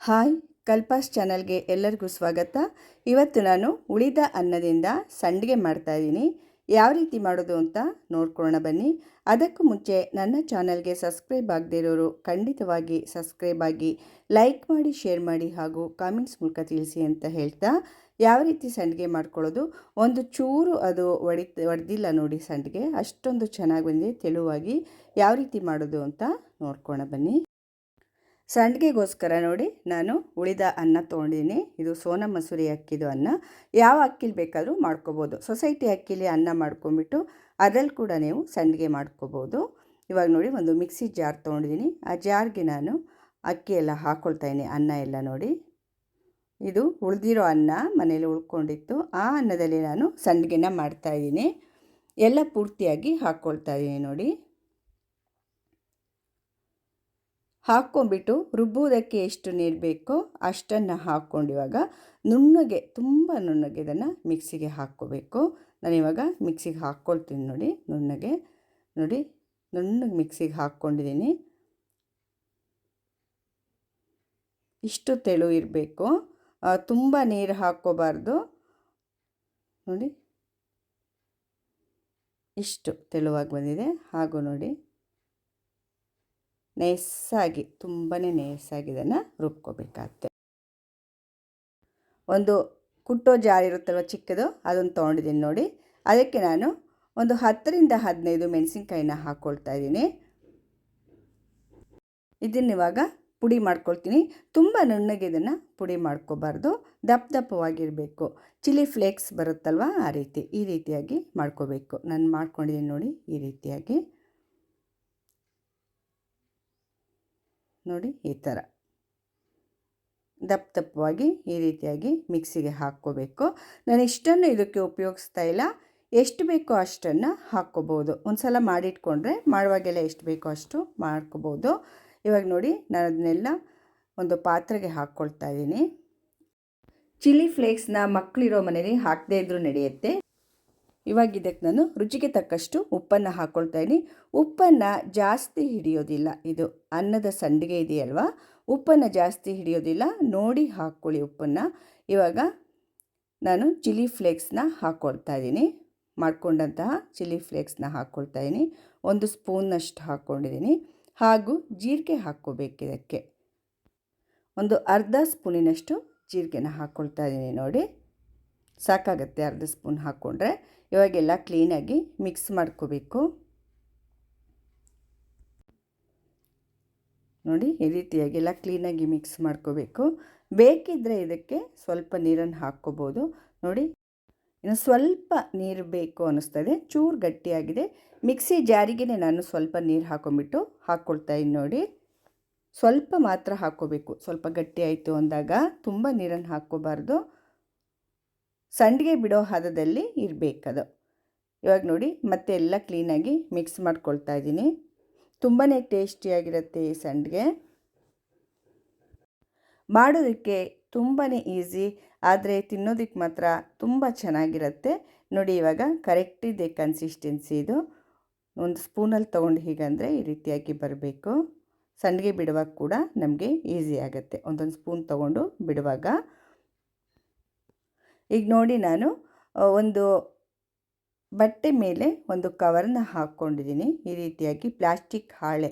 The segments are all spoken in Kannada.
ಹಾಯ್ ಕಲ್ಪಾಸ್ ಚಾನಲ್ಗೆ ಎಲ್ಲರಿಗೂ ಸ್ವಾಗತ. ಇವತ್ತು ನಾನು ಉಳಿದ ಅನ್ನದಿಂದ ಸಂಡಿಗೆ ಮಾಡ್ತಾ ಇದ್ದೀನಿ. ಯಾವ ರೀತಿ ಮಾಡೋದು ಅಂತ ನೋಡ್ಕೊಳ್ಳೋಣ ಬನ್ನಿ. ಅದಕ್ಕೂ ಮುಂಚೆ ನನ್ನ ಚಾನಲ್ಗೆ ಸಬ್ಸ್ಕ್ರೈಬ್ ಆಗದೇ ಇರೋರು ಖಂಡಿತವಾಗಿ ಸಬ್ಸ್ಕ್ರೈಬ್ ಆಗಿ ಲೈಕ್ ಮಾಡಿ, ಶೇರ್ ಮಾಡಿ ಹಾಗೂ ಕಾಮೆಂಟ್ಸ್ ಮೂಲಕ ತಿಳಿಸಿ ಅಂತ ಹೇಳ್ತಾ, ಯಾವ ರೀತಿ ಸಂಡಿಗೆ ಮಾಡ್ಕೊಳ್ಳೋದು? ಒಂದು ಚೂರು ಅದು ಒಡಿ ಒಡೆದಿಲ್ಲ ನೋಡಿ ಸಂಡಿಗೆ. ಅಷ್ಟೊಂದು ಚೆನ್ನಾಗಿ ಬಂದಿದೆ, ತೆಳುವಾಗಿ. ಯಾವ ರೀತಿ ಮಾಡೋದು ಅಂತ ನೋಡ್ಕೊಳ್ಳೋಣ ಬನ್ನಿ. ಸಂಡಿಗೆಗೋಸ್ಕರ ನೋಡಿ ನಾನು ಉಳಿದ ಅನ್ನ ತೊಗೊಂಡಿದ್ದೀನಿ. ಇದು ಸೋನ ಮಸೂರಿ ಅಕ್ಕಿದು ಅನ್ನ. ಯಾವ ಅಕ್ಕಿಲಿ ಬೇಕಾದರೂ ಮಾಡ್ಕೋಬೋದು. ಸೊಸೈಟಿ ಅಕ್ಕಿಲಿ ಅನ್ನ ಮಾಡ್ಕೊಂಬಿಟ್ಟು ಅದ್ರಲ್ಲಿ ಕೂಡ ನೀವು ಸಂಡಿಗೆ ಮಾಡ್ಕೋಬೋದು. ಇವಾಗ ನೋಡಿ ಒಂದು ಮಿಕ್ಸಿ ಜಾರ್ ತೊಗೊಂಡಿದ್ದೀನಿ. ಆ ಜಾರ್ಗೆ ನಾನು ಅಕ್ಕಿ ಎಲ್ಲ ಹಾಕ್ಕೊಳ್ತಾಯಿದ್ದೀನಿ ಅನ್ನ ಎಲ್ಲ ನೋಡಿ. ಇದು ಉಳಿದಿರೋ ಅನ್ನ ಮನೇಲಿ ಉಳ್ಕೊಂಡಿತ್ತು. ಆ ಅನ್ನದಲ್ಲಿ ನಾನು ಸಂಡಿಗೆನ ಮಾಡ್ತಾಯಿದ್ದೀನಿ ಎಲ್ಲ ಪೂರ್ತಿಯಾಗಿ ಹಾಕ್ಕೊಳ್ತಾ ಇದ್ದೀನಿ ನೋಡಿ. ಹಾಕ್ಕೊಂಬಿಟ್ಟು ರುಬ್ಬುವುದಕ್ಕೆ ಎಷ್ಟು ನೀರು ಬೇಕೋ ಅಷ್ಟನ್ನು ಹಾಕ್ಕೊಂಡು ಇವಾಗ ನುಣ್ಣಗೆ, ತುಂಬ ನುಣ್ಣಗೆ ಇದನ್ನು ಮಿಕ್ಸಿಗೆ ಹಾಕ್ಕೋಬೇಕು. ನಾನಿವಾಗ ಮಿಕ್ಸಿಗೆ ಹಾಕ್ಕೊಳ್ತೀನಿ ನೋಡಿ, ನುಣ್ಣಗೆ. ನೋಡಿ, ನುಣ್ಣಗೆ ಮಿಕ್ಸಿಗೆ ಹಾಕ್ಕೊಂಡಿದ್ದೀನಿ. ಇಷ್ಟು ತೆಳು ಇರಬೇಕು. ತುಂಬ ನೀರು ಹಾಕ್ಕೋಬಾರ್ದು. ನೋಡಿ, ಇಷ್ಟು ತೆಳುವಾಗಿ ಬಂದಿದೆ. ಹಾಗೂ ನೋಡಿ. ನೈಸಾಗಿ ತುಂಬಾ ನೈಸಾಗಿ ಇದನ್ನು ರುಬ್ಕೋಬೇಕಾಗತ್ತೆ. ಒಂದು ಕುಟ್ಟೋ ಜಾರಿ ಇರುತ್ತಲ್ವ ಚಿಕ್ಕದು ಅದನ್ನು ತೊಗೊಂಡಿದ್ದೀನಿ ನೋಡಿ. ಅದಕ್ಕೆ ನಾನು ಒಂದು ಹತ್ತರಿಂದ ಹದಿನೈದು ಮೆಣಸಿನ್ಕಾಯಿನ ಹಾಕ್ಕೊಳ್ತಾ ಇದ್ದೀನಿ. ಇದನ್ನಿವಾಗ ಪುಡಿ ಮಾಡ್ಕೊಳ್ತೀನಿ. ತುಂಬ ನುಣ್ಣಗೆ ಇದನ್ನು ಪುಡಿ ಮಾಡ್ಕೋಬಾರ್ದು. ದಪ್ಪ ದಪ್ಪವಾಗಿರಬೇಕು. ಚಿಲ್ಲಿ ಫ್ಲೇಕ್ಸ್ ಬರುತ್ತಲ್ವ ಆ ರೀತಿ, ಈ ರೀತಿಯಾಗಿ ಮಾಡ್ಕೋಬೇಕು. ನಾನು ಮಾಡ್ಕೊಂಡಿದ್ದೀನಿ ನೋಡಿ ಈ ರೀತಿಯಾಗಿ. ನೋಡಿ ಈ ಥರ. ದಪ್ಪ ದಪ್ಪವಾಗಿ ಈ ರೀತಿಯಾಗಿ ಮಿಕ್ಸಿಗೆ ಹಾಕ್ಕೋಬೇಕು. ನಾನು ಇಷ್ಟನ್ನು ಇದಕ್ಕೆ ಉಪಯೋಗಿಸ್ತಾ ಇಲ್ಲ. ಎಷ್ಟು ಬೇಕೋ ಅಷ್ಟನ್ನು ಹಾಕ್ಕೋಬೋದು. ಒಂದು ಸಲ ಮಾಡಿಟ್ಕೊಂಡ್ರೆ ಮಾಡುವಾಗೆಲ್ಲ ಎಷ್ಟು ಬೇಕೋ ಅಷ್ಟು ಮಾಡ್ಕೋಬೋದು. ಇವಾಗ ನೋಡಿ ನಾನು ಅದನ್ನೆಲ್ಲ ಒಂದು ಪಾತ್ರೆಗೆ ಹಾಕ್ಕೊಳ್ತಾ ಇದ್ದೀನಿ. ಚಿಲ್ಲಿ ಫ್ಲೇಕ್ಸ್ನ ಮಕ್ಕಳಿರೋ ಮನೇಲಿ ಹಾಕದೇ ಇದ್ರೂ ನಡೆಯುತ್ತೆ. ಇವಾಗ ಇದಕ್ಕೆ ನಾನು ರುಚಿಗೆ ತಕ್ಕಷ್ಟು ಉಪ್ಪನ್ನು ಹಾಕ್ಕೊಳ್ತಾ ಇದ್ದೀನಿ ಉಪ್ಪನ್ನು ಜಾಸ್ತಿ ಹಿಡಿಯೋದಿಲ್ಲ. ಇದು ಅನ್ನದ ಸಂಡಿಗೆ ಇದೆಯಲ್ವಾ? ಉಪ್ಪನ್ನು ಜಾಸ್ತಿ ಹಿಡಿಯೋದಿಲ್ಲ. ನೋಡಿ ಹಾಕ್ಕೊಳ್ಳಿ ಉಪ್ಪನ್ನು. ಇವಾಗ ನಾನು ಚಿಲ್ಲಿ ಫ್ಲೇಕ್ಸ್ನ ಹಾಕ್ಕೊಳ್ತಾ ಇದ್ದೀನಿ ಮಾಡಿಕೊಂಡಂತಹ ಚಿಲ್ಲಿ ಫ್ಲೇಕ್ಸ್ನ ಹಾಕ್ಕೊಳ್ತಾ ಇದ್ದೀನಿ ಒಂದು ಸ್ಪೂನ್ನಷ್ಟು ಹಾಕ್ಕೊಂಡಿದ್ದೀನಿ ಹಾಗೂ ಜೀರಿಗೆ ಹಾಕ್ಕೋಬೇಕು ಇದಕ್ಕೆ. ಒಂದು ಅರ್ಧ ಸ್ಪೂನಿನಷ್ಟು ಜೀರಿಗೆನ ಹಾಕ್ಕೊಳ್ತಾ ಇದ್ದೀನಿ ನೋಡಿ. ಸಾಕಾಗತ್ತೆ ಅರ್ಧ ಸ್ಪೂನ್ ಹಾಕ್ಕೊಂಡ್ರೆ. ಇವಾಗೆಲ್ಲ ಕ್ಲೀನಾಗಿ ಮಿಕ್ಸ್ ಮಾಡ್ಕೋಬೇಕು. ನೋಡಿ, ಈ ರೀತಿಯಾಗಿ ಎಲ್ಲ ಕ್ಲೀನಾಗಿ ಮಿಕ್ಸ್ ಮಾಡ್ಕೋಬೇಕು. ಬೇಕಿದ್ದರೆ ಇದಕ್ಕೆ ಸ್ವಲ್ಪ ನೀರನ್ನು ಹಾಕ್ಕೋಬೋದು. ನೋಡಿ, ಇನ್ನು ಸ್ವಲ್ಪ ನೀರು ಬೇಕು ಅನ್ನಿಸ್ತದೆ. ಚೂರು ಗಟ್ಟಿಯಾಗಿದೆ. ಮಿಕ್ಸಿ ಜಾರಿಗೆ ನಾನು ಸ್ವಲ್ಪ ನೀರು ಹಾಕೊಂಬಿಟ್ಟು ಹಾಕ್ಕೊಳ್ತಾ ಇದ್ದೀನಿ ನೋಡಿ. ಸ್ವಲ್ಪ ಮಾತ್ರ ಹಾಕ್ಕೋಬೇಕು. ಸ್ವಲ್ಪ ಗಟ್ಟಿ ಆಯಿತು ಅಂದಾಗ ತುಂಬ ನೀರನ್ನು ಹಾಕ್ಕೋಬಾರ್ದು. ಸಂಡಿಗೆ ಬಿಡೋ ಹದದಲ್ಲಿ ಇರಬೇಕದು. ಇವಾಗ ನೋಡಿ, ಮತ್ತೆ ಎಲ್ಲ ಕ್ಲೀನಾಗಿ ಮಿಕ್ಸ್ ಮಾಡ್ಕೊಳ್ತಾ ಇದ್ದೀನಿ. ತುಂಬಾ ಟೇಸ್ಟಿಯಾಗಿರುತ್ತೆ ಈ ಸಂಡಿಗೆ. ಮಾಡೋದಕ್ಕೆ ತುಂಬಾ ಈಸಿ, ಆದರೆ ತಿನ್ನೋದಕ್ಕೆ ಮಾತ್ರ ತುಂಬ ಚೆನ್ನಾಗಿರುತ್ತೆ. ನೋಡಿ ಇವಾಗ ಕರೆಕ್ಟ್ ಇದೆ ಕನ್ಸಿಸ್ಟೆನ್ಸಿ ಇದು. ಒಂದು ಸ್ಪೂನಲ್ಲಿ ತೊಗೊಂಡು ಹೀಗಂದರೆ ಈ ರೀತಿಯಾಗಿ ಬರಬೇಕು. ಸಂಡಿಗೆ ಬಿಡುವಾಗ ಕೂಡ ನಮಗೆ ಈಸಿ ಆಗುತ್ತೆ. ಒಂದೊಂದು ಸ್ಪೂನ್ ತೊಗೊಂಡು ಬಿಡುವಾಗ. ಈಗ ನೋಡಿ ನಾನು ಒಂದು ಬಟ್ಟೆ ಮೇಲೆ ಒಂದು ಕವರ್ನ ಹಾಕ್ಕೊಂಡಿದ್ದೀನಿ. ಈ ರೀತಿಯಾಗಿ ಪ್ಲಾಸ್ಟಿಕ್ ಹಾಳೆ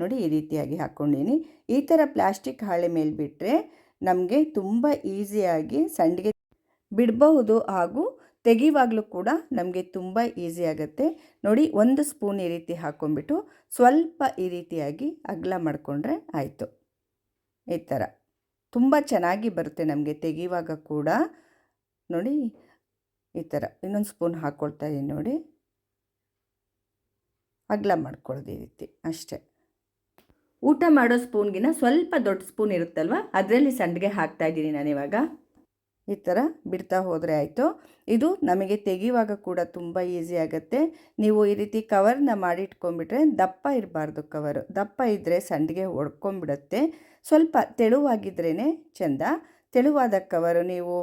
ನೋಡಿ ಈ ರೀತಿಯಾಗಿ ಹಾಕ್ಕೊಂಡಿದ್ದೀನಿ. ಈ ಥರ ಪ್ಲಾಸ್ಟಿಕ್ ಹಾಳೆ ಮೇಲೆ ಬಿಟ್ಟರೆ ನಮಗೆ ತುಂಬ ಈಸಿಯಾಗಿ ಸಂಡಿಗೆ ಬಿಡಬಹುದು ಹಾಗೂ ತೆಗೆಯುವಾಗಲೂ ಕೂಡ ನಮಗೆ ತುಂಬ ಈಸಿ ಆಗುತ್ತೆ. ನೋಡಿ ಒಂದು ಸ್ಪೂನ್ ಈ ರೀತಿ ಹಾಕ್ಕೊಂಬಿಟ್ಟು ಸ್ವಲ್ಪ ಈ ರೀತಿಯಾಗಿ ಅಗಲ ಮಾಡಿಕೊಂಡ್ರೆ ಆಯಿತು. ಈ ಥರ. ತುಂಬ ಚೆನ್ನಾಗಿ ಬರುತ್ತೆ ನಮಗೆ ತೆಗೆಯುವಾಗ ಕೂಡ. ನೋಡಿ, ಈ ಥರ. ಇನ್ನೊಂದು ಸ್ಪೂನ್ ಹಾಕ್ಕೊಳ್ತಾ ಇದ್ದೀನಿ ನೋಡಿ. ಅಗಲ ಮಾಡ್ಕೊಳ್ಳೋದು ಈ ರೀತಿ, ಅಷ್ಟೇ. ಊಟ ಮಾಡೋ ಸ್ಪೂನ್ಗಿನ ಸ್ವಲ್ಪ ದೊಡ್ಡ ಸ್ಪೂನ್ ಇರುತ್ತಲ್ವ, ಅದರಲ್ಲಿ ಸಂಡಿಗೆ ಹಾಕ್ತಾ ಇದ್ದೀನಿ ನಾನಿವಾಗ ಈ ಥರ ಬಿಡ್ತಾ ಹೋದರೆ ಆಯಿತು. ಇದು ನಮಗೆ ತೆಗೆಯುವಾಗ ಕೂಡ ತುಂಬ ಈಸಿ ಆಗುತ್ತೆ. ನೀವು ಈ ರೀತಿ ಕವರ್ನ ಮಾಡಿಟ್ಕೊಂಡ್ಬಿಟ್ರೆ ದಪ್ಪ ಇರಬಾರ್ದು ಕವರು. ದಪ್ಪ ಇದ್ದರೆ ಸಂಡಿಗೆ ಒಡ್ಕೊಂಬಿಡುತ್ತೆ ಸ್ವಲ್ಪ ತೆಳುವಾಗಿದ್ರೇ ಚೆಂದ. ತೆಳುವಾದ ಕವರು ನೀವು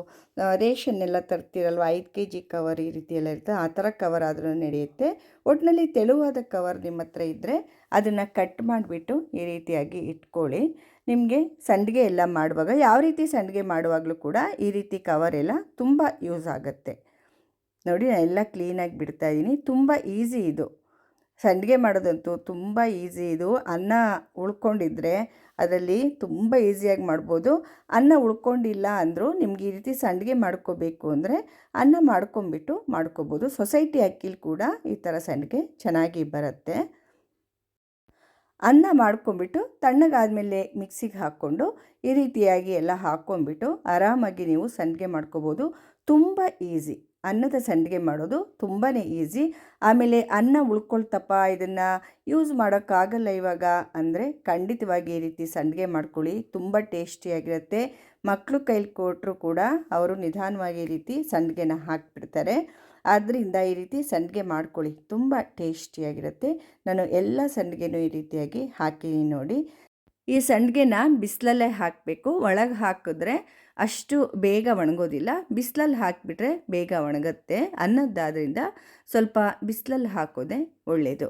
ರೇಷನ್ ಎಲ್ಲ ತರ್ತೀರಲ್ವ? ಐದು ಕೆ ಜಿ ಕವರ್ ಈ ರೀತಿ ಎಲ್ಲ ಇರುತ್ತೆ. ಆ ಥರ ಕವರ್ ಆದರೂ ನಡೆಯುತ್ತೆ. ಒಟ್ಟಿನಲ್ಲಿ ತೆಳುವಾದ ಕವರ್ ನಿಮ್ಮ ಹತ್ರ ಇದ್ದರೆ ಅದನ್ನು ಕಟ್ ಮಾಡಿಬಿಟ್ಟು ಈ ರೀತಿಯಾಗಿ ಇಟ್ಕೊಳ್ಳಿ. ನಿಮಗೆ ಸಂಡಿಗೆ ಎಲ್ಲ ಮಾಡುವಾಗ, ಯಾವ ರೀತಿ ಸಂಡಿಗೆ ಮಾಡುವಾಗಲೂ ಕೂಡ ಈ ರೀತಿ ಕವರ್ ಎಲ್ಲ ತುಂಬ ಯೂಸ್ ಆಗುತ್ತೆ. ನೋಡಿ, ನಾನು ಎಲ್ಲ ಕ್ಲೀನಾಗಿ ಬಿಡ್ತಾ ಇದ್ದೀನಿ. ತುಂಬ ಈಸಿ ಇದು. ಸಂಡಿಗೆ ಮಾಡೋದಂತೂ ತುಂಬ ಈಸಿ. ಇದು ಅನ್ನ ಉಳ್ಕೊಂಡಿದ್ರೆ ಅದರಲ್ಲಿ ತುಂಬ ಈಸಿಯಾಗಿ ಮಾಡ್ಬೋದು. ಅನ್ನ ಉಳ್ಕೊಂಡಿಲ್ಲ ಅಂದರೂ ನಿಮ್ಗೆ ಈ ರೀತಿ ಸಂಡಿಗೆ ಮಾಡ್ಕೋಬೇಕು ಅಂದರೆ ಅನ್ನ ಮಾಡ್ಕೊಂಬಿಟ್ಟು ಮಾಡ್ಕೋಬೋದು. ಸೊಸೈಟಿ ಅಕ್ಕಿಲಿ ಕೂಡ ಈ ಥರ ಸಂಡಿಗೆ ಚೆನ್ನಾಗಿ ಬರುತ್ತೆ. ಅನ್ನ ಮಾಡ್ಕೊಂಬಿಟ್ಟು ತಣ್ಣಗಾದಮೇಲೆ ಮಿಕ್ಸಿಗೆ ಹಾಕ್ಕೊಂಡು ಈ ರೀತಿಯಾಗಿ ಎಲ್ಲ ಹಾಕ್ಕೊಂಬಿಟ್ಟು ಆರಾಮಾಗಿ ನೀವು ಸಂಡಿಗೆ ಮಾಡ್ಕೋಬೋದು. ತುಂಬ ಈಸಿ. ಅನ್ನದ ಸಂಡಿಗೆ ಮಾಡೋದು ತುಂಬಾ ಈಸಿ. ಆಮೇಲೆ ಅನ್ನ ಉಳ್ಕೊಳ್ತಪ್ಪ, ಇದನ್ನು ಯೂಸ್ ಮಾಡೋಕ್ಕಾಗಲ್ಲ ಇವಾಗ. ಅಂದರೆ ಖಂಡಿತವಾಗಿ ಈ ರೀತಿ ಸಂಡಿಗೆ ಮಾಡ್ಕೊಳ್ಳಿ, ತುಂಬ ಟೇಸ್ಟಿಯಾಗಿರುತ್ತೆ. ಮಕ್ಕಳು ಕೈಲಿ ಕೊಟ್ಟರು ಕೂಡ ಅವರು ನಿಧಾನವಾಗಿ ಈ ರೀತಿ ಸಂಡಿಗೆನ ಹಾಕಿಬಿಡ್ತಾರೆ. ಆದ್ದರಿಂದ ಈ ರೀತಿ ಸಂಡಿಗೆ ಮಾಡ್ಕೊಳ್ಳಿ, ತುಂಬ ಟೇಸ್ಟಿಯಾಗಿರುತ್ತೆ. ನಾನು ಎಲ್ಲ ಸಂಡಿಗೆನೂ ಈ ರೀತಿಯಾಗಿ ಹಾಕಿದ್ದೀನಿ ನೋಡಿ. ಈ ಸಂಡಿಗೆನ ಬಿಸಿಲಲ್ಲೇ ಹಾಕಬೇಕು. ಒಳಗೆ ಹಾಕಿದ್ರೆ ಅಷ್ಟು ಬೇಗ ಒಣಗೋದಿಲ್ಲ. ಬಿಸಿಲಲ್ಲಿ ಹಾಕಿಬಿಟ್ರೆ ಬೇಗ ಒಣಗುತ್ತೆ. ಅನ್ನದ್ದಾದ್ರಿಂದ ಸ್ವಲ್ಪ ಬಿಸಿಲಲ್ಲಿ ಹಾಕೋದೆ ಒಳ್ಳೆಯದು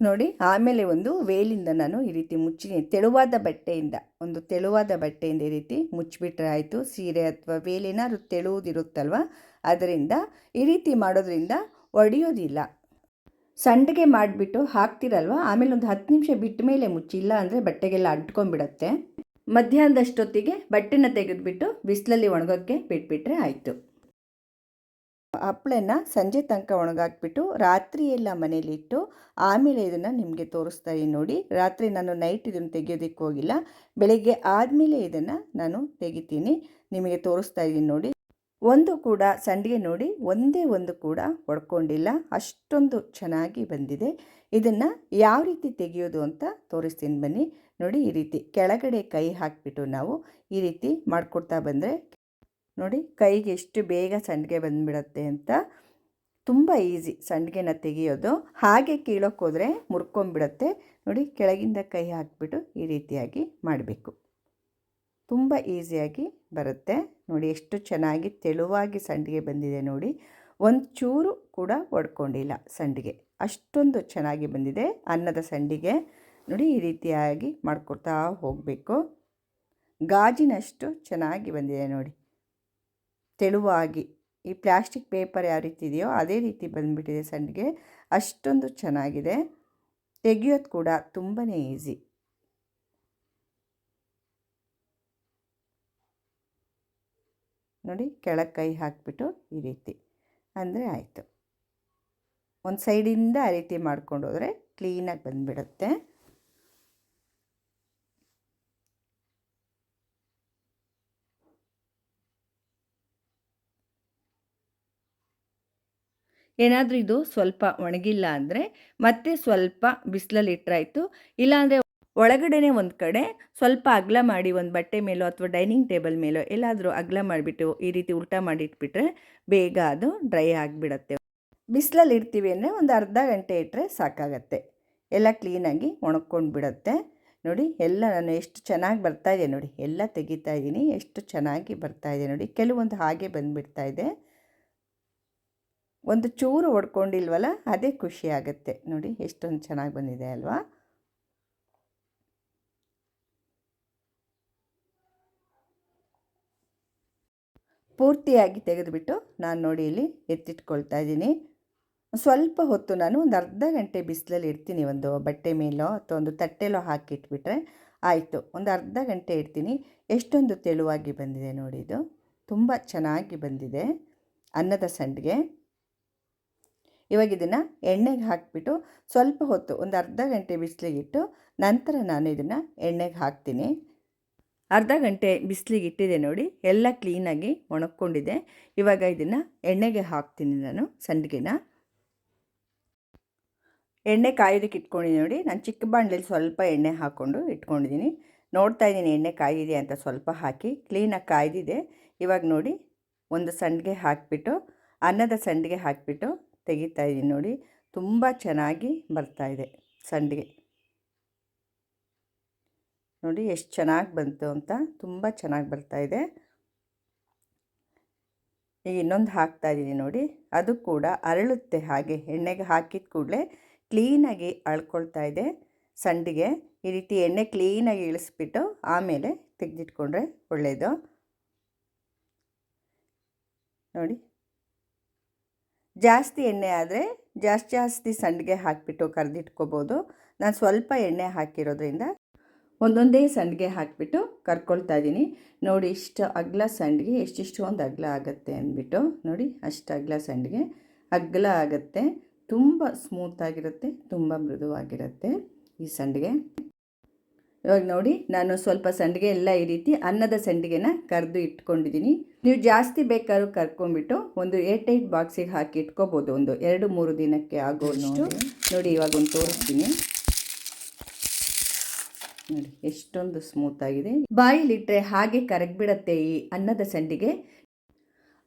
ನೋಡಿ, ಆಮೇಲೆ ಒಂದು ವೇಲಿಂದ ನಾನು ಈ ರೀತಿ ಮುಚ್ಚಿ, ತೆಳುವಾದ ಬಟ್ಟೆಯಿಂದ, ಒಂದು ತೆಳುವಾದ ಬಟ್ಟೆಯಿಂದ ಈ ರೀತಿ ಮುಚ್ಚಿಬಿಟ್ರೆ ಆಯಿತು. ಸೀರೆ ಅಥವಾ ವೇಲೇನಾದ್ರು ತೆಳುವುದಿರುತ್ತಲ್ವ? ಅದರಿಂದ ಈ ರೀತಿ ಮಾಡೋದ್ರಿಂದ ಒಡೆಯೋದಿಲ್ಲ. ಸಂಡಿಗೆ ಮಾಡಿಬಿಟ್ಟು ಹಾಕ್ತಿರಲ್ವ? ಆಮೇಲೆ ಒಂದು ಹತ್ತು ನಿಮಿಷ ಬಿಟ್ಟ ಮೇಲೆ ಮುಚ್ಚಿಲ್ಲ ಅಂದರೆ ಬಟ್ಟೆಗೆಲ್ಲ ಅಂಟ್ಕೊಂಡ್ಬಿಡತ್ತೆ. ಮಧ್ಯಾಹ್ನದಷ್ಟೊತ್ತಿಗೆ ಬಟ್ಟೆನ ತೆಗೆದುಬಿಟ್ಟು ಬಿಸಿಲಲ್ಲಿ ಒಣಗೋಕ್ಕೆ ಬಿಟ್ಬಿಟ್ರೆ ಆಯಿತು. ಹಪ್ಪಳನ ಸಂಜೆ ತನಕ ಒಣಗಾಕ್ಬಿಟ್ಟು ರಾತ್ರಿ ಎಲ್ಲ ಮನೇಲಿಟ್ಟು ಆಮೇಲೆ ಇದನ್ನು ನಿಮಗೆ ತೋರಿಸ್ತಾ ಇದ್ದೀನಿ ನೋಡಿ. ರಾತ್ರಿ ನಾನು ನೈಟ್ ಇದನ್ನು ತೆಗೆಯೋದಕ್ಕೆ ಹೋಗಿಲ್ಲ. ಬೆಳಗ್ಗೆ ಆದಮೇಲೆ ಇದನ್ನು ನಾನು ತೆಗಿತೀನಿ. ನಿಮಗೆ ತೋರಿಸ್ತಾ ಇದ್ದೀನಿ ನೋಡಿ. ಒಂದು ಕೂಡ ಸಂಡಿಗೆ ನೋಡಿ ಒಂದೇ ಒಂದು ಕೂಡ ಒಡ್ಕೊಂಡಿಲ್ಲ. ಅಷ್ಟೊಂದು ಚೆನ್ನಾಗಿ ಬಂದಿದೆ. ಇದನ್ನು ಯಾವ ರೀತಿ ತೆಗೆಯೋದು ಅಂತ ತೋರಿಸ್ತೀನಿ ಬನ್ನಿ. ನೋಡಿ ಈ ರೀತಿ ಕೆಳಗಡೆ ಕೈ ಹಾಕಿಬಿಟ್ಟು ನಾವು ಈ ರೀತಿ ಮಾಡಿಕೊಡ್ತಾ ಬಂದರೆ ನೋಡಿ ಕೈಗೆ ಎಷ್ಟು ಬೇಗ ಸಂಡಿಗೆ ಬಂದುಬಿಡತ್ತೆ ಅಂತ ತುಂಬ ಈಸಿ ಸಂಡಿಗೆನ ತೆಗೆಯೋದು. ಹಾಗೆ ಕೀಳೋಕ್ಕೋದ್ರೆ ಮುರ್ಕೊಂಬಿಡತ್ತೆ. ನೋಡಿ ಕೆಳಗಿಂದ ಕೈ ಹಾಕಿಬಿಟ್ಟು ಈ ರೀತಿಯಾಗಿ ಮಾಡಬೇಕು. ತುಂಬ ಈಸಿಯಾಗಿ ಬರುತ್ತೆ. ನೋಡಿ ಎಷ್ಟು ಚೆನ್ನಾಗಿ ತೆಳುವಾಗಿ ಸಂಡಿಗೆ ಬಂದಿದೆ ನೋಡಿ. ಒಂದು ಚೂರು ಕೂಡ ಒಡ್ಕೊಂಡಿಲ್ಲ ಸಂಡಿಗೆ. ಅಷ್ಟೊಂದು ಚೆನ್ನಾಗಿ ಬಂದಿದೆ ಅನ್ನದ ಸಂಡಿಗೆ. ನೋಡಿ ಈ ರೀತಿಯಾಗಿ ಮಾಡಿಕೊಡ್ತಾ ಹೋಗಬೇಕು. ಗಾಜಿನಷ್ಟು ಚೆನ್ನಾಗಿ ಬಂದಿದೆ ನೋಡಿ. ತೆಳುವಾಗಿ ಈ ಪ್ಲಾಸ್ಟಿಕ್ ಪೇಪರ್ ಯಾವ ರೀತಿ ಇದೆಯೋ ಅದೇ ರೀತಿ ಬಂದುಬಿಟ್ಟಿದೆ ಸಣ್ಣಗೆ. ಅಷ್ಟೊಂದು ಚೆನ್ನಾಗಿದೆ. ತೆಗೆಯೋದು ಕೂಡ ತುಂಬಾ ಈಸಿ. ನೋಡಿ ಕೆಳಗೆ ಕೈ ಹಾಕಿಬಿಟ್ಟು ಈ ರೀತಿ. ಅಂದರೆ ಆಯಿತು. ಒಂದು ಸೈಡಿಂದ ಆ ರೀತಿ ಮಾಡ್ಕೊಂಡು ಹೋದರೆ ಕ್ಲೀನಾಗಿ ಬಂದುಬಿಡುತ್ತೆ. ಏನಾದರೂ ಇದು ಸ್ವಲ್ಪ ಒಣಗಿಲ್ಲ ಅಂದರೆ ಮತ್ತೆ ಸ್ವಲ್ಪ ಬಿಸಿಲಲ್ಲಿ ಇಟ್ಟರಾಯಿತು ಇಲ್ಲಾಂದರೆ ಒಳಗಡೆನೆ ಒಂದು ಕಡೆ ಸ್ವಲ್ಪ ಅಗಲ ಮಾಡಿ ಒಂದು ಬಟ್ಟೆ ಮೇಲೋ ಅಥವಾ ಡೈನಿಂಗ್ ಟೇಬಲ್ ಮೇಲೋ ಎಲ್ಲಾದರೂ ಅಗಲ ಮಾಡಿಬಿಟ್ಟು ಈ ರೀತಿ ಉಲ್ಟ ಮಾಡಿಟ್ಬಿಟ್ರೆ ಬೇಗ ಅದು ಡ್ರೈ ಆಗಿಬಿಡತ್ತೆ. ಬಿಸಿಲಲ್ಲಿ ಇಡ್ತೀವಿ ಅಂದರೆ ಒಂದು ಅರ್ಧ ಗಂಟೆ ಇಟ್ಟರೆ ಸಾಕಾಗತ್ತೆ. ಎಲ್ಲ ಕ್ಲೀನಾಗಿ ಒಣಕೊಂಡು ಬಿಡುತ್ತೆ ನೋಡಿ ಎಲ್ಲ ನಾನು ಎಷ್ಟು ಚೆನ್ನಾಗಿ ಬರ್ತಾ ಇದೆ ನೋಡಿ. ಎಲ್ಲ ತೆಗಿತಾ ಇದ್ದೀನಿ. ಎಷ್ಟು ಚೆನ್ನಾಗಿ ಬರ್ತಾ ಇದೆ ನೋಡಿ. ಕೆಲವೊಂದು ಹಾಗೆ ಬಂದುಬಿಡ್ತಾ ಇದೆ. ಒಂದು ಚೂರು ಒಡ್ಕೊಂಡಿಲ್ವಲ್ಲ, ಅದೇ ಖುಷಿ ಆಗುತ್ತೆ. ನೋಡಿ, ಎಷ್ಟೊಂದು ಚೆನ್ನಾಗಿ ಬಂದಿದೆ ಅಲ್ವಾ? ಪೂರ್ತಿಯಾಗಿ ತೆಗೆದುಬಿಟ್ಟು ನಾನು ನೋಡಿ ಇಲ್ಲಿ ಎತ್ತಿಟ್ಕೊಳ್ತಾ ಇದ್ದೀನಿ. ಸ್ವಲ್ಪ ಹೊತ್ತು ನಾನು ಒಂದು ಅರ್ಧ ಗಂಟೆ ಬಿಸಿಲಲ್ಲಿ ಇಡ್ತೀನಿ, ಒಂದು ಬಟ್ಟೆ ಮೇಲೋ ಅಥವಾ ಒಂದು ತಟ್ಟೆಲೋ ಹಾಕಿಟ್ಬಿಟ್ರೆ ಆಯಿತು. ಒಂದು ಅರ್ಧ ಗಂಟೆ ಇಡ್ತೀನಿ. ಎಷ್ಟೊಂದು ತೆಳುವಾಗಿ ಬಂದಿದೆ ನೋಡಿ ಇದು. ತುಂಬ ಚೆನ್ನಾಗಿ ಬಂದಿದೆ ಅನ್ನದ ಸಂಡಿಗೆ. ಇವಾಗ ಇದನ್ನು ಎಣ್ಣೆಗೆ ಹಾಕಿಬಿಟ್ಟು ಸ್ವಲ್ಪ ಹೊತ್ತು ಒಂದು ಅರ್ಧ ಗಂಟೆ ಬಿಸಿಲಿಗಿಟ್ಟು ನಂತರ ನಾನು ಇದನ್ನು ಎಣ್ಣೆಗೆ ಹಾಕ್ತೀನಿ. ಅರ್ಧ ಗಂಟೆ ಬಿಸಿಲಿಗೆ ಇಟ್ಟಿದೆ ನೋಡಿ, ಎಲ್ಲ ಕ್ಲೀನಾಗಿ ಒಣಕ್ಕೊಂಡಿದೆ ಇವಾಗ ಇದನ್ನು ಎಣ್ಣೆಗೆ ಹಾಕ್ತೀನಿ ನಾನು ಸಂಡಿಗೆನ. ಎಣ್ಣೆ ಕಾಯೋದಕ್ಕೆ ಇಟ್ಕೊಂಡಿದ್ದೀನಿ ನೋಡಿ, ನಾನು ಚಿಕ್ಕ ಬಾಣಲೆಯಲ್ಲಿ ಸ್ವಲ್ಪ ಎಣ್ಣೆ ಹಾಕ್ಕೊಂಡು ಇಟ್ಕೊಂಡಿದ್ದೀನಿ. ನೋಡ್ತಾ ಇದ್ದೀನಿ ಎಣ್ಣೆ ಕಾಯಿದೆ ಅಂತ ಸ್ವಲ್ಪ ಹಾಕಿ ಕ್ಲೀನಾಗಿ ಕಾಯ್ದಿದೆ. ಇವಾಗ ನೋಡಿ, ಒಂದು ಸಂಡಿಗೆ ಹಾಕಿಬಿಟ್ಟು, ಅನ್ನದ ಸಂಡಿಗೆ ಹಾಕಿಬಿಟ್ಟು ತೆಗಿತಾ ಇದ್ದೀನಿ ನೋಡಿ. ತುಂಬ ಚೆನ್ನಾಗಿ ಬರ್ತಾಯಿದೆ ಸಂಡಿಗೆ. ನೋಡಿ ಎಷ್ಟು ಚೆನ್ನಾಗಿ ಬಂತು ಅಂತ ತುಂಬ ಚೆನ್ನಾಗಿ ಬರ್ತಾಯಿದೆ ಈಗ ಇನ್ನೊಂದು ಹಾಕ್ತಾಯಿದ್ದೀನಿ ನೋಡಿ. ಅದು ಕೂಡ ಅರಳುತ್ತೆ ಹಾಗೆ. ಎಣ್ಣೆಗೆ ಹಾಕಿದ ಕೂಡಲೇ ಕ್ಲೀನಾಗಿ ಅಳ್ಕೊಳ್ತಾ ಇದೆ ಸಂಡಿಗೆ. ಈ ರೀತಿ ಎಣ್ಣೆ ಕ್ಲೀನಾಗಿ ಇಳಿಸ್ಬಿಟ್ಟು ಆಮೇಲೆ ತೆಗೆದಿಟ್ಕೊಂಡ್ರೆ ಒಳ್ಳೆಯದು ನೋಡಿ ಜಾಸ್ತಿ ಎಣ್ಣೆ ಆದರೆ ಜಾಸ್ತಿ ಜಾಸ್ತಿ ಸಂಡಿಗೆ ಹಾಕಿಬಿಟ್ಟು ಕರೆದಿಟ್ಕೋಬೋದು. ನಾನು ಸ್ವಲ್ಪ ಎಣ್ಣೆ ಹಾಕಿರೋದ್ರಿಂದ ಒಂದೊಂದೇ ಸಂಡಿಗೆ ಹಾಕಿಬಿಟ್ಟು ಕರ್ಕೊಳ್ತಾ ಇದ್ದೀನಿ ನೋಡಿ ಇಷ್ಟು ಅಗ್ಲ ಸಂಡಿಗೆ ಎಷ್ಟಿಷ್ಟು ಒಂದು ಅಗ್ಲ ಆಗುತ್ತೆ ಅಂದ್ಬಿಟ್ಟು ನೋಡಿ ಅಷ್ಟು ಅಗ್ಲ ಸಂಡಿಗೆ. ಅಗ್ಲ ಆಗುತ್ತೆ, ತುಂಬ ಸ್ಮೂತಾಗಿರುತ್ತೆ ತುಂಬ ಮೃದುವಾಗಿರುತ್ತೆ ಈ ಸಂಡಿಗೆ. ಇವಾಗ ನೋಡಿ ನಾನು ಸ್ವಲ್ಪ ಸಂಡಿಗೆ ಎಲ್ಲ ಈ ರೀತಿ ಅನ್ನದ ಸಂಡಿಗೆನ ಕರೆದು ಇಟ್ಕೊಂಡಿದ್ದೀನಿ. ನೀವು ಜಾಸ್ತಿ ಬೇಕಾದ್ರೂ ಕರ್ಕೊಂಡ್ಬಿಟ್ಟು ಒಂದು ಏಟ್ ಏಟ್ ಬಾಕ್ಸಿಗೆ ಹಾಕಿ ಇಟ್ಕೋಬೋದು. ಒಂದು ಎರಡು ಮೂರು ದಿನಕ್ಕೆ ಆಗೋ ನೋಡಿ. ಇವಾಗ ಒಂದು ತೋರಿಸ್ತೀನಿ. ನೋಡಿ ಎಷ್ಟೊಂದು ಸ್ಮೂತ್ ಆಗಿದೆ. ಬಾಯಿಲಿಟ್ಟರೆ ಹಾಗೆ ಕರಗ್ಬಿಡತ್ತೆ ಈ ಅನ್ನದ ಸಂಡಿಗೆ.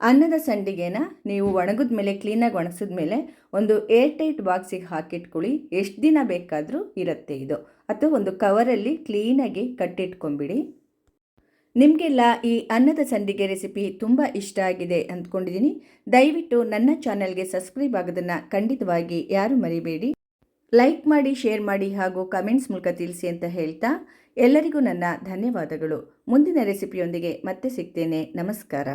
ಅನ್ನದ ಸಂಡಿಗೆನ ನೀವು ಒಣಗಿದ ಮೇಲೆ ಕ್ಲೀನಾಗಿ ಒಣಗಿಸಿದ ಮೇಲೆ ಒಂದು ಏರ್ ಟೈಟ್ ಬಾಕ್ಸಿಗೆ ಹಾಕಿಟ್ಕೊಳ್ಳಿ. ಎಷ್ಟು ದಿನ ಬೇಕಾದರೂ ಇರುತ್ತೆ ಇದು. ಅಥವಾ ಒಂದು ಕವರಲ್ಲಿ ಕ್ಲೀನಾಗಿ ಕಟ್ಟಿಟ್ಕೊಂಬಿಡಿ. ನಿಮಗೆಲ್ಲ ಈ ಅನ್ನದ ಸಂಡಿಗೆ ರೆಸಿಪಿ ತುಂಬ ಇಷ್ಟ ಆಗಿದೆ ಅಂದ್ಕೊಂಡಿದ್ದೀನಿ ದಯವಿಟ್ಟು ನನ್ನ ಚಾನಲ್ಗೆ ಸಬ್ಸ್ಕ್ರೈಬ್ ಆಗೋದನ್ನು ಖಂಡಿತವಾಗಿ ಯಾರು ಮರಿಬೇಡಿ. ಲೈಕ್ ಮಾಡಿ ಶೇರ್ ಮಾಡಿ ಹಾಗೂ ಕಮೆಂಟ್ಸ್ ಮೂಲಕ ತಿಳಿಸಿ ಅಂತ ಹೇಳ್ತಾ ಎಲ್ಲರಿಗೂ ನನ್ನ ಧನ್ಯವಾದಗಳು. ಮುಂದಿನ ರೆಸಿಪಿಯೊಂದಿಗೆ ಮತ್ತೆ ಸಿಗ್ತೇನೆ. ನಮಸ್ಕಾರ.